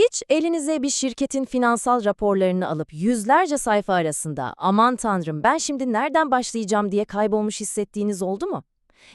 Hiç elinize bir şirketin finansal raporlarını alıp yüzlerce sayfa arasında aman tanrım ben şimdi nereden başlayacağım diye kaybolmuş hissettiğiniz oldu mu?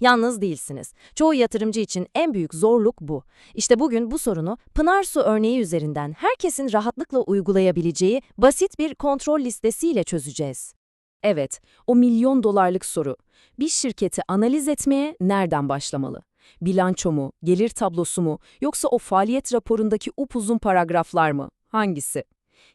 Yalnız değilsiniz. Çoğu yatırımcı için en büyük zorluk bu. İşte bugün bu sorunu Pınarsu örneği üzerinden herkesin rahatlıkla uygulayabileceği basit bir kontrol listesiyle çözeceğiz. Evet, o milyon dolarlık soru. Bir şirketi analiz etmeye nereden başlamalı? Bilanço mu, gelir tablosu mu, yoksa o faaliyet raporundaki upuzun paragraflar mı? Hangisi?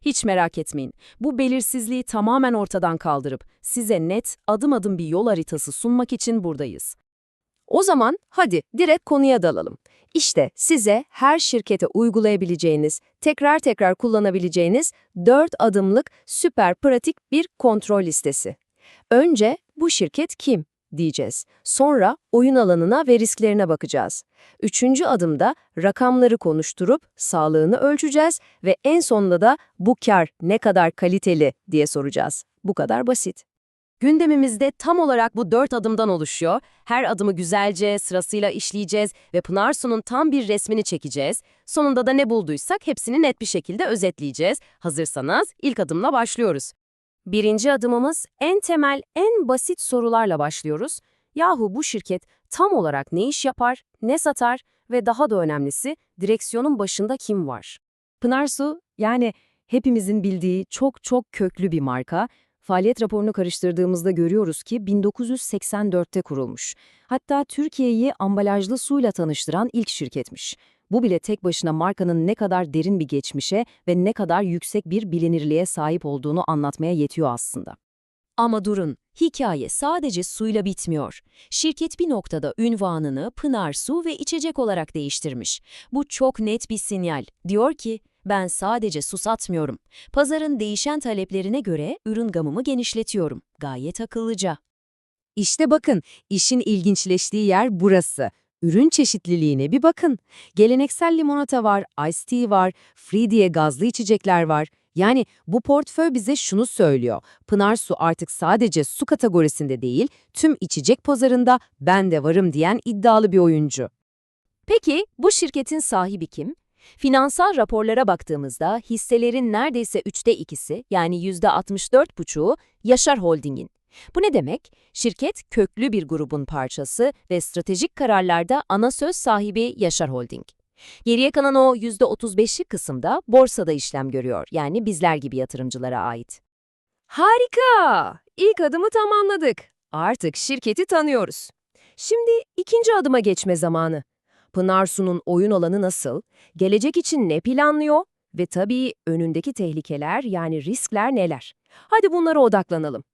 Hiç merak etmeyin. Bu belirsizliği tamamen ortadan kaldırıp size net, adım adım bir yol haritası sunmak için buradayız. O zaman hadi direkt konuya dalalım. İşte size her şirkete uygulayabileceğiniz, tekrar tekrar kullanabileceğiniz 4 adımlık süper pratik bir kontrol listesi. Önce bu şirket kim diyeceğiz. Sonra oyun alanına ve risklerine bakacağız. Üçüncü adımda rakamları konuşturup sağlığını ölçeceğiz ve en sonunda da bu kar ne kadar kaliteli diye soracağız. Bu kadar basit. Gündemimizde tam olarak bu dört adımdan oluşuyor. Her adımı güzelce, sırasıyla işleyeceğiz ve Pınarsu'nun tam bir resmini çekeceğiz. Sonunda da ne bulduysak hepsini net bir şekilde özetleyeceğiz. Hazırsanız ilk adımla başlıyoruz. Birinci adımımız en temel, en basit sorularla başlıyoruz. Yahu bu şirket tam olarak ne iş yapar, ne satar ve daha da önemlisi direksiyonun başında kim var? Pınarsu, yani hepimizin bildiği çok çok köklü bir marka. Faaliyet raporunu karıştırdığımızda görüyoruz ki 1984'te kurulmuş. Hatta Türkiye'yi ambalajlı suyla tanıştıran ilk şirketmiş. Bu bile tek başına markanın ne kadar derin bir geçmişe ve ne kadar yüksek bir bilinirliğe sahip olduğunu anlatmaya yetiyor aslında. Ama durun, hikaye sadece suyla bitmiyor. Şirket bir noktada ünvanını Pınar Su ve içecek olarak değiştirmiş. Bu çok net bir sinyal. Diyor ki, ben sadece su satmıyorum. Pazarın değişen taleplerine göre ürün gamımı genişletiyorum. Gayet akıllıca. İşte bakın, işin ilginçleştiği yer burası. Ürün çeşitliliğine bir bakın. Geleneksel limonata var, iced tea var, free diye gazlı içecekler var. Yani bu portföy bize şunu söylüyor. Pınar Su artık sadece su kategorisinde değil, tüm içecek pazarında ben de varım diyen iddialı bir oyuncu. Peki bu şirketin sahibi kim? Finansal raporlara baktığımızda hisselerin neredeyse üçte ikisi yani yüzde 64,5'u Yaşar Holding'in. Bu ne demek? Şirket köklü bir grubun parçası ve stratejik kararlarda ana söz sahibi Yaşar Holding. Geriye kalan o %35'lik kısımda borsada işlem görüyor yani bizler gibi yatırımcılara ait. Harika! İlk adımı tamamladık. Artık şirketi tanıyoruz. Şimdi ikinci adıma geçme zamanı. Pınar Su'nun oyun alanı nasıl? Gelecek için ne planlıyor? Ve tabii önündeki tehlikeler yani riskler neler? Hadi bunlara odaklanalım.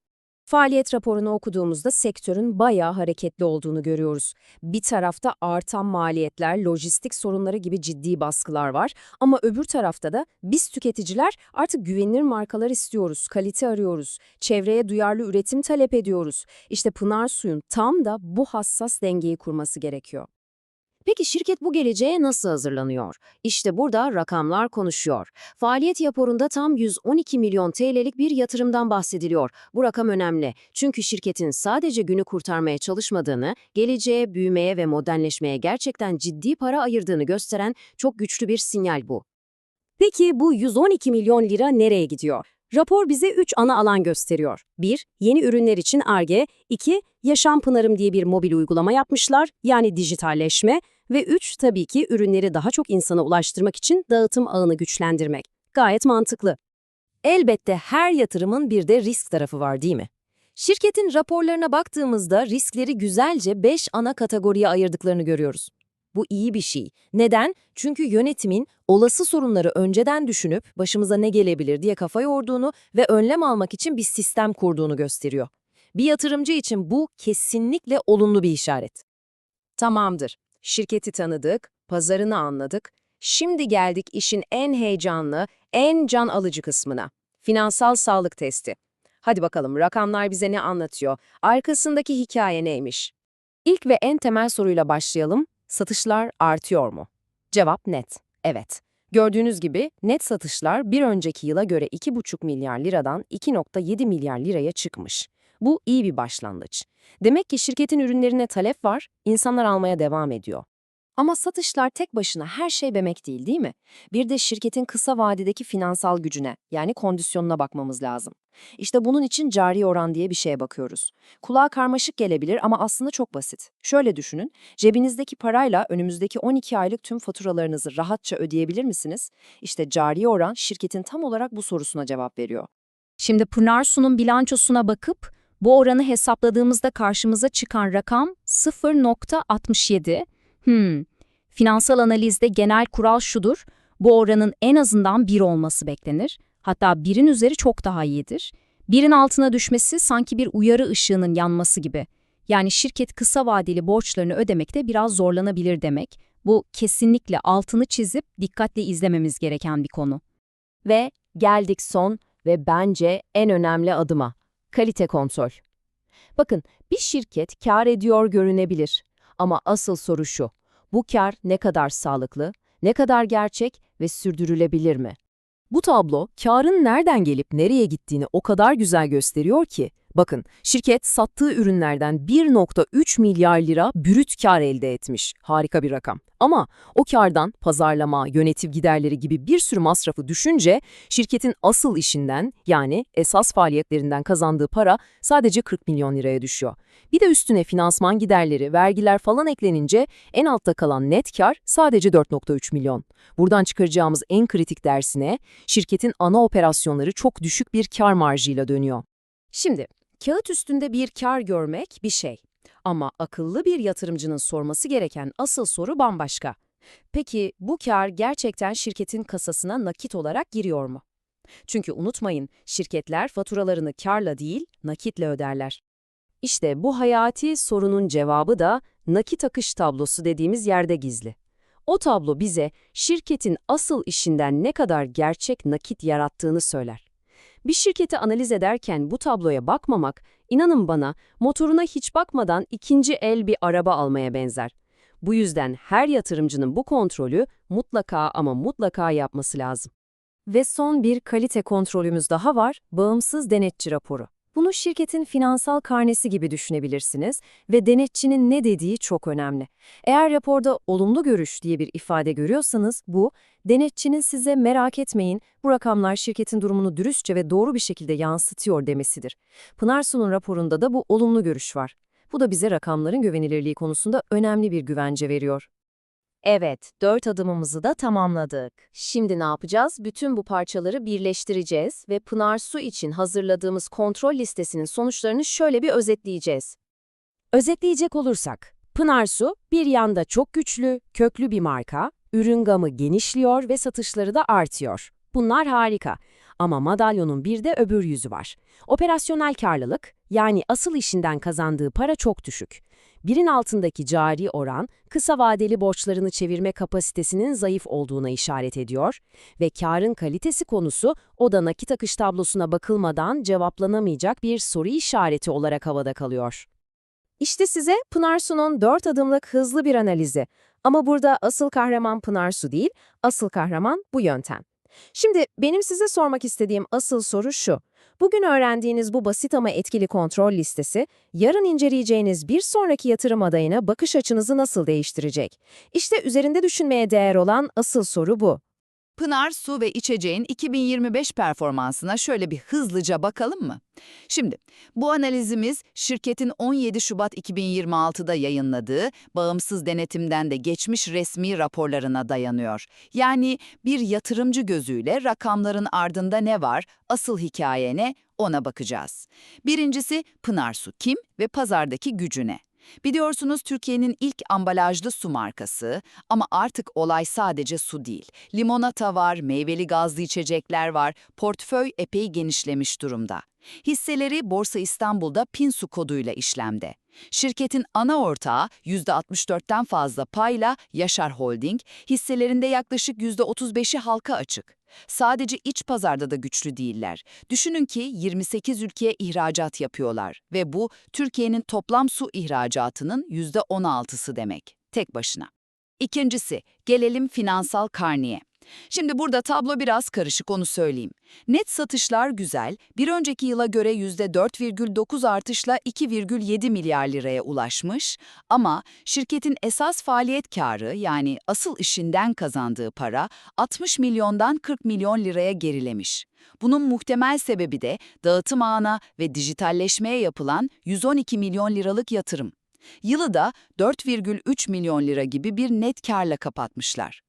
Faaliyet raporunu okuduğumuzda sektörün bayağı hareketli olduğunu görüyoruz. Bir tarafta artan maliyetler, lojistik sorunları gibi ciddi baskılar var ama öbür tarafta da biz tüketiciler artık güvenilir markalar istiyoruz, kalite arıyoruz, çevreye duyarlı üretim talep ediyoruz. İşte Pınar Su'nun tam da bu hassas dengeyi kurması gerekiyor. Peki şirket bu geleceğe nasıl hazırlanıyor? İşte burada rakamlar konuşuyor. Faaliyet raporunda tam 112 milyon TL'lik bir yatırımdan bahsediliyor. Bu rakam önemli. Çünkü şirketin sadece günü kurtarmaya çalışmadığını, geleceğe, büyümeye ve modernleşmeye gerçekten ciddi para ayırdığını gösteren çok güçlü bir sinyal bu. Peki bu 112 milyon lira nereye gidiyor? Rapor bize 3 ana alan gösteriyor. 1. Yeni ürünler için ARGE. 2. Yaşam Pınarım diye bir mobil uygulama yapmışlar, yani dijitalleşme. Ve 3. Tabii ki ürünleri daha çok insana ulaştırmak için dağıtım ağını güçlendirmek. Gayet mantıklı. Elbette her yatırımın bir de risk tarafı var değil mi? Şirketin raporlarına baktığımızda riskleri güzelce 5 ana kategoriye ayırdıklarını görüyoruz. Bu iyi bir şey. Neden? Çünkü yönetimin olası sorunları önceden düşünüp başımıza ne gelebilir diye kafa yorduğunu ve önlem almak için bir sistem kurduğunu gösteriyor. Bir yatırımcı için bu kesinlikle olumlu bir işaret. Tamamdır. Şirketi tanıdık, pazarını anladık. Şimdi geldik işin en heyecanlı, en can alıcı kısmına. Finansal sağlık testi. Hadi bakalım rakamlar bize ne anlatıyor? Arkasındaki hikaye neymiş? İlk ve en temel soruyla başlayalım. Satışlar artıyor mu? Cevap net. Evet. Gördüğünüz gibi net satışlar bir önceki yıla göre 2,5 milyar liradan 2,7 milyar liraya çıkmış. Bu iyi bir başlangıç. Demek ki şirketin ürünlerine talep var, insanlar almaya devam ediyor. Ama satışlar tek başına her şey demek değil değil mi? Bir de şirketin kısa vadedeki finansal gücüne yani kondisyonuna bakmamız lazım. İşte bunun için cari oran diye bir şeye bakıyoruz. Kulağa karmaşık gelebilir ama aslında çok basit. Şöyle düşünün, cebinizdeki parayla önümüzdeki 12 aylık tüm faturalarınızı rahatça ödeyebilir misiniz? İşte cari oran şirketin tam olarak bu sorusuna cevap veriyor. Şimdi Pınar Su'nun bilançosuna bakıp bu oranı hesapladığımızda karşımıza çıkan rakam 0.67. Hmm. Finansal analizde genel kural şudur. Bu oranın en azından 1 olması beklenir. Hatta 1'in üzeri çok daha iyidir. 1'in altına düşmesi sanki bir uyarı ışığının yanması gibi. Yani şirket kısa vadeli borçlarını ödemekte biraz zorlanabilir demek. Bu kesinlikle altını çizip dikkatle izlememiz gereken bir konu. Ve geldik son ve bence en önemli adıma. Kalite kontrol. Bakın bir şirket kar ediyor görünebilir. Ama asıl soru şu. Bu kar ne kadar sağlıklı, ne kadar gerçek ve sürdürülebilir mi? Bu tablo karın nereden gelip nereye gittiğini o kadar güzel gösteriyor ki. Bakın şirket sattığı ürünlerden 1.3 milyar lira brüt kar elde etmiş. Harika bir rakam. Ama o kardan pazarlama, yönetim giderleri gibi bir sürü masrafı düşünce şirketin asıl işinden yani esas faaliyetlerinden kazandığı para sadece 40 milyon liraya düşüyor. Bir de üstüne finansman giderleri, vergiler falan eklenince en altta kalan net kar sadece 4.3 milyon. Buradan çıkaracağımız en kritik dersine şirketin ana operasyonları çok düşük bir kar marjıyla dönüyor. Şimdi kağıt üstünde bir kar görmek bir şey. Ama akıllı bir yatırımcının sorması gereken asıl soru bambaşka. Peki bu kar gerçekten şirketin kasasına nakit olarak giriyor mu? Çünkü unutmayın, şirketler faturalarını karla değil, nakitle öderler. İşte bu hayati sorunun cevabı da nakit akış tablosu dediğimiz yerde gizli. O tablo bize şirketin asıl işinden ne kadar gerçek nakit yarattığını söyler. Bir şirketi analiz ederken bu tabloya bakmamak, inanın bana, motoruna hiç bakmadan ikinci el bir araba almaya benzer. Bu yüzden her yatırımcının bu kontrolü mutlaka ama mutlaka yapması lazım. Ve son bir kalite kontrolümüz daha var, bağımsız denetçi raporu. Bunu şirketin finansal karnesi gibi düşünebilirsiniz ve denetçinin ne dediği çok önemli. Eğer raporda olumlu görüş diye bir ifade görüyorsanız bu, denetçinin size merak etmeyin, bu rakamlar şirketin durumunu dürüstçe ve doğru bir şekilde yansıtıyor demesidir. Pınar Su'nun raporunda da bu olumlu görüş var. Bu da bize rakamların güvenilirliği konusunda önemli bir güvence veriyor. Evet, dört adımımızı da tamamladık. Şimdi ne yapacağız? Bütün bu parçaları birleştireceğiz ve Pınar Su için hazırladığımız kontrol listesinin sonuçlarını şöyle bir özetleyeceğiz. Özetleyecek olursak, Pınar Su bir yanda çok güçlü, köklü bir marka, ürün gamı genişliyor ve satışları da artıyor. Bunlar harika. Ama madalyonun bir de öbür yüzü var. Operasyonel karlılık, yani asıl işinden kazandığı para çok düşük. Birin altındaki cari oran, kısa vadeli borçlarını çevirme kapasitesinin zayıf olduğuna işaret ediyor ve karın kalitesi konusu o da nakit akış tablosuna bakılmadan cevaplanamayacak bir soru işareti olarak havada kalıyor. İşte size Pınar Su'nun 4 adımlık hızlı bir analizi. Ama burada asıl kahraman Pınar Su değil, asıl kahraman bu yöntem. Şimdi benim size sormak istediğim asıl soru şu. Bugün öğrendiğiniz bu basit ama etkili kontrol listesi, yarın inceleyeceğiniz bir sonraki yatırım adayına bakış açınızı nasıl değiştirecek? İşte üzerinde düşünmeye değer olan asıl soru bu. Pınar Su ve İçeceğin 2025 performansına şöyle bir hızlıca bakalım mı? Şimdi, bu analizimiz şirketin 17 Şubat 2026'da yayınladığı bağımsız denetimden de geçmiş resmi raporlarına dayanıyor. Yani bir yatırımcı gözüyle rakamların ardında ne var, asıl hikaye ne, ona bakacağız. Birincisi Pınar Su kim ve pazardaki gücü ne? Biliyorsunuz Türkiye'nin ilk ambalajlı su markası ama artık olay sadece su değil. Limonata var, meyveli gazlı içecekler var, portföy epey genişlemiş durumda. Hisseleri Borsa İstanbul'da PINSU koduyla işlemde. Şirketin ana ortağı %64'ten fazla payla Yaşar Holding, hisselerinde yaklaşık %35'i halka açık. Sadece iç pazarda da güçlü değiller. Düşünün ki 28 ülkeye ihracat yapıyorlar ve bu Türkiye'nin toplam su ihracatının %16'sı demek, tek başına. İkincisi, gelelim finansal karniye. Şimdi burada tablo biraz karışık onu söyleyeyim. Net satışlar güzel, bir önceki yıla göre %4,9 artışla 2,7 milyar liraya ulaşmış ama şirketin esas faaliyet karı yani asıl işinden kazandığı para 60 milyondan 40 milyon liraya gerilemiş. Bunun muhtemel sebebi de dağıtım ağına ve dijitalleşmeye yapılan 112 milyon liralık yatırım. Yılı da 4,3 milyon lira gibi bir net karla kapatmışlar.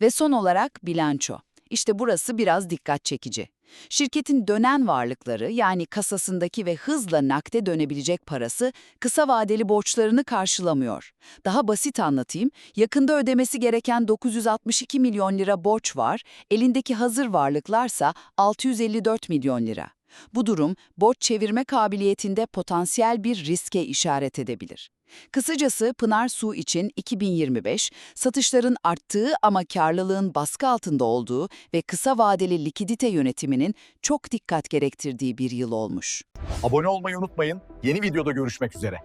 Ve son olarak bilanço. İşte burası biraz dikkat çekici. Şirketin dönen varlıkları yani kasasındaki ve hızla nakde dönebilecek parası kısa vadeli borçlarını karşılamıyor. Daha basit anlatayım. Yakında ödemesi gereken 962 milyon lira borç var, elindeki hazır varlıklarsa 654 milyon lira. Bu durum borç çevirme kabiliyetinde potansiyel bir riske işaret edebilir. Kısacası Pınar Su için 2025, satışların arttığı ama karlılığın baskı altında olduğu ve kısa vadeli likidite yönetiminin çok dikkat gerektirdiği bir yıl olmuş. Abone olmayı unutmayın. Yeni videoda görüşmek üzere.